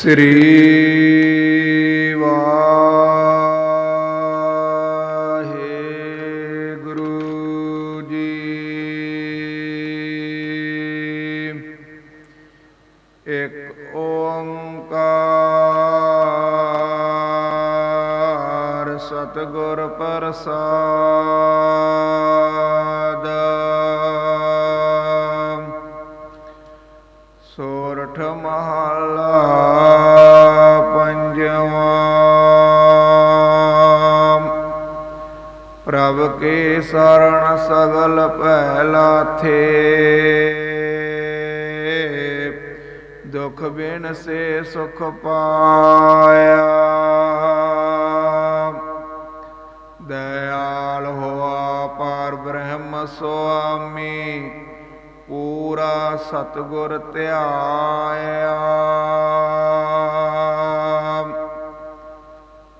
ਸ੍ਰੀ ਵਾਹਿਗੁਰੂ ਜੀ ਇੱਕ ਓੰਕਾਰ ਸਤਿਗੁਰ ਪ੍ਰਸਾਦ ਪ੍ਰਭ ਕੇ ਸਰਣ ਸਗਲ ਪਹਿਲਾ ਥੇ। ਦੁਖ ਬਿਨ ਸੇ ਸੁਖ ਪਾਇਆ। ਦਇਆਲ ਹੋਆ ਪਰ ਬ੍ਰਹਮ ਸੁਆਮੀ, ਪੂਰਾ ਸਤਗੁਰ ਧਿਆਇਆ।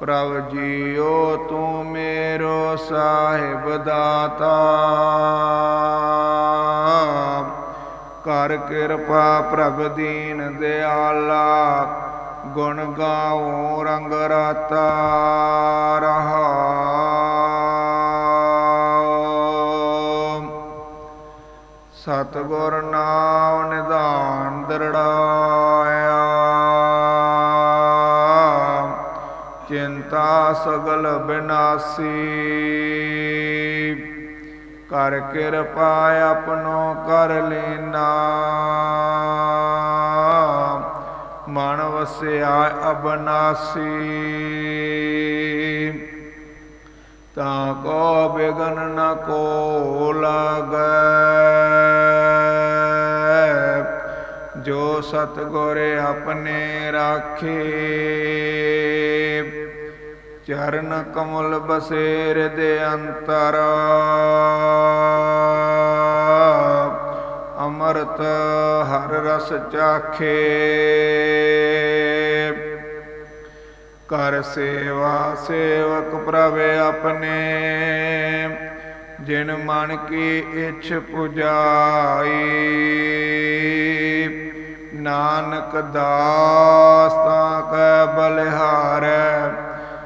ਪ੍ਰਭ ਜੀਓ, ਤੂੰ ਮੇਰੋ ਸਾਹਿਬ ਦਾਤਾ। ਕਰ ਕਿਰਪਾ ਪ੍ਰਭ ਦੀਨ ਦਿਆਲਾ, ਗੁਣ ਗਾਉ ਰੰਗ ਰਾਤਾ। ਸਗਲ ਬਿਨਾਸੀ। ਕਰ ਕਿਰਪਾ ਆਪਣੋ ਕਰ ਲੈਨਾ। ਮਨ ਵਸਿਆ ਅਬਨਾਸੀ। ਤਾਂ ਕੋ ਬਿਗਨ ਨ ਕੋ ਲਾਗੈ। ਜੋ ਸਤਗੁਰ ਆਪਣੇ ਰਾਖੇ। ਚਰਨ ਕਮਲ ਬਸੇਰ ਦੇ ਅੰਤਰ। ਅੰਮ੍ਰਿਤ ਹਰ ਰਸ ਚਾਖੇ। ਕਰ ਸੇਵਾ ਸੇਵਕ ਪ੍ਰਭ ਆਪਣੇ। ਜਿਨ ਮਨ ਕੀ ਇੱਛ ਪੁਜਾਈ। ਨਾਨਕ ਦਾਸ ਤਾਂ ਕੈ ਬਲਿਹਾਰੈ।